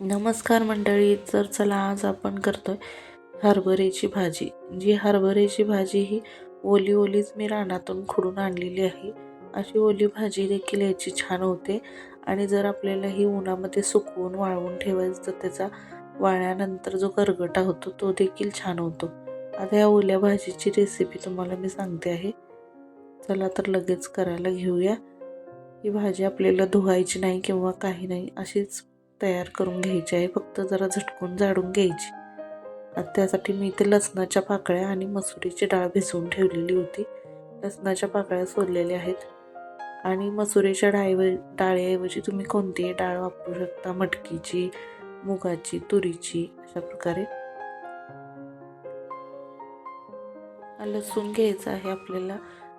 नमस्कार मंडळी तर चला आज आपण करतोय हरभऱ्याची भाजी. जी हरभऱ्याची भाजी ही ओली ओलीच मी रानातून खुडून आणलेली आहे. अशी ओली भाजी देखील याची छान होते. आणि जर आपल्याला ही उन्हामध्ये सुकवून वाळवून ठेवायचं तर त्याचा वाळल्यानंतर जो गरगटा होतो तो देखील छान होतो. आता या ओल्या भाजीची रेसिपी तुम्हाला मी सांगते आहे. चला तर लगेच करायला घेऊया. ही भाजी आपल्याला धुवायची नाही किंवा काही नाही अशीच तयार करून घ्यायची आहे फक्त जरा झटकून जाडून घ्यायची. आणि त्यासाठी मी इथे लसणाच्या पाकळ्या आणि मसुरीची डाळ भिजवून ठेवलेली होती. लसणाच्या पाकळ्या सोललेल्या आहेत. आणि मसुरीच्या डाळीव डाळीऐवजी तुम्ही कोणतीही डाळ वापरू शकता. मटकीची मुगाची तुरीची अशा प्रकारे. लसूण घ्यायचं आहे आपल्याला.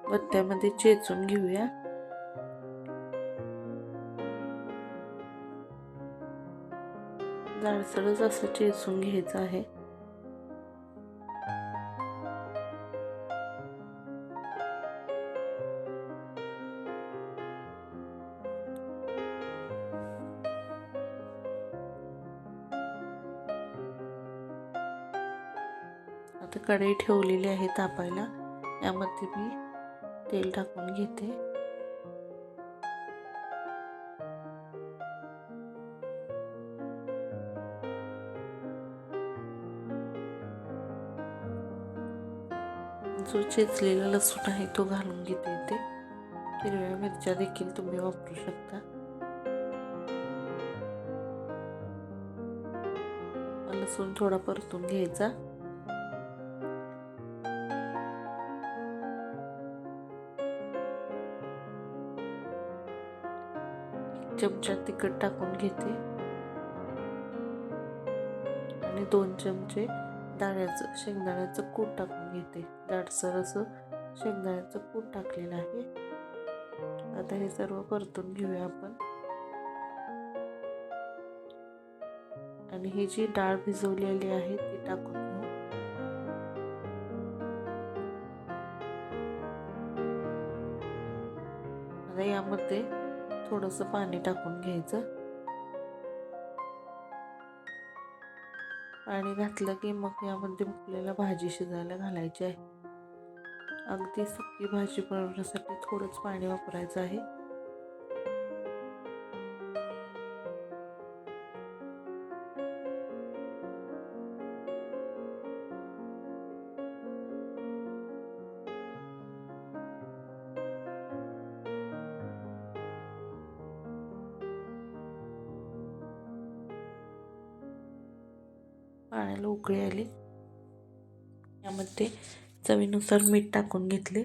बत्त्यामध्ये चेचून घेऊया. जाडसरच असं चेचून घ्यायचं आहे. आता कढई ठेवलेली आहे तापायला. यामध्ये मी तेल टाकून घेते. जो चेचलेला लसूण आहे तो घालून घेते ते हिरव्या मिरच्या देखील तुम्ही वापरू शकता. लसूण थोडा परतून घ्यायचा. चमचा तिखट टाकून घेते. आणि दोन चमचे दाण्याचं शेंगदाण्याचं कूट टाकून घेते. जाडसर असं शेंगदाण्याचं कूट टाकलेलं आहे. आता हे सर्व परतून घेऊया आपण. आणि ही जी डाळ भिजवलेली आहे ती टाकून घेऊ. आता यामध्ये थोडंसं पाणी टाकून घ्यायचं. पाणी घातलं की मग यामध्ये आपल्याला भाजी शिजायला घालायची आहे. अगदी सुकी भाजी बनवण्यासाठी थोडंच पाणी वापरायचं आहे. पाण्याला उकळी आली. यामध्ये चवीनुसार मीठ टाकून घेतले.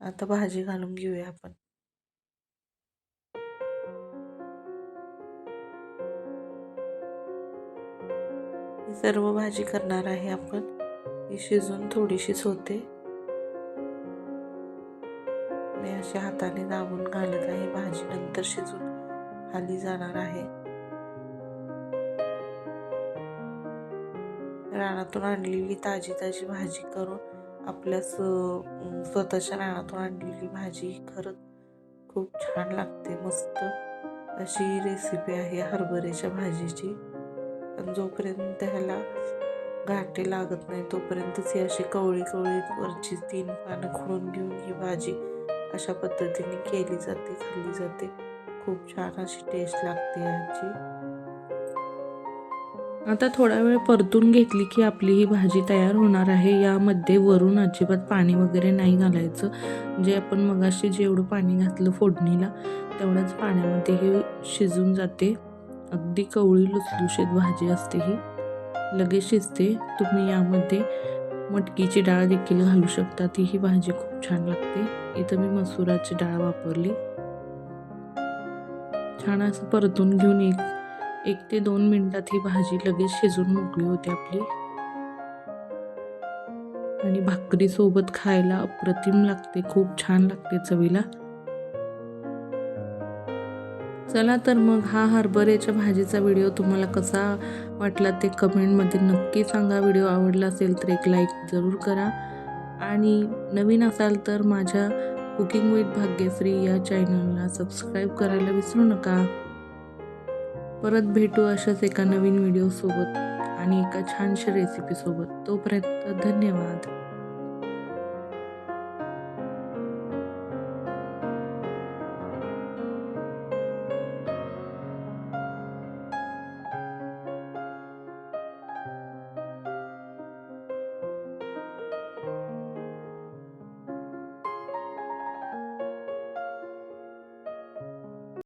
आता भाजी घालून घेऊया आपण. ही सर्व भाजी करणार आहे आपण. ही शिजून थोडीशीच होते. मी अशी हाताने दाबून घालत आहे. भाजी नंतर शिजून खाली जाणार आहे. रानातून आणलेली ताजी ताजी भाजी करून आपल्या स्वतःच्या रानातून आणलेली भाजी खरंच खूप छान लागते. मस्त अशी रेसिपी आहे हरभऱ्याच्या भाजीची. पण जोपर्यंत ह्याला घाटे लागत नाही तोपर्यंतच ही अशी कवळी कवळी वरची तीन पानं खोडून घेऊन ही भाजी अशा पद्धतीने केली जाते खाल्ली जाते. खूप छान अशी टेस्ट लागते याची आता थोडा वेळ परतून घेतली की आपली ही भाजी तयार होणार आहे. यामध्ये वरून अजिबात पाणी वगैरे नाही घालायचं. जे आपण मगाशी जेवढं पाणी घातलं फोडणीला तेवढ्याच पाण्यामध्ये ही शिजून जाते. अगदी कवळी लुसलुशीत भाजी असते ही. लगेच शिजते. तुम्ही यामध्ये मटकीची डाळ देखील घालू शकता. ती ही भाजी खूप छान लागते. इथं मी मसुराची डाळ वापरली. छान असं परतून घेऊन एक एक ते दोन मिनिटात ही भाजी लगेच शिजून मोकळी होती आपली. आणि भाकरी सोबत खायला अप्रतिम लागते खूप छान लागते चवीला. चला तर मग हा हरभऱ्याच्या भाजीचा व्हिडिओ तुम्हाला कसा वाटला ते कमेंटमध्ये नक्की सांगा. व्हिडिओ आवडला असेल तर एक लाईक जरूर करा. आणि नवीन असाल तर माझ्या कुकिंग विथ भाग्यश्री या चॅनलला सबस्क्राईब करायला विसरू नका. परत भेटू अशाच एका नवीन व्हिडिओसोबत आणि एका छानशा रेसिपीसोबत तोपर्यंत धन्यवाद.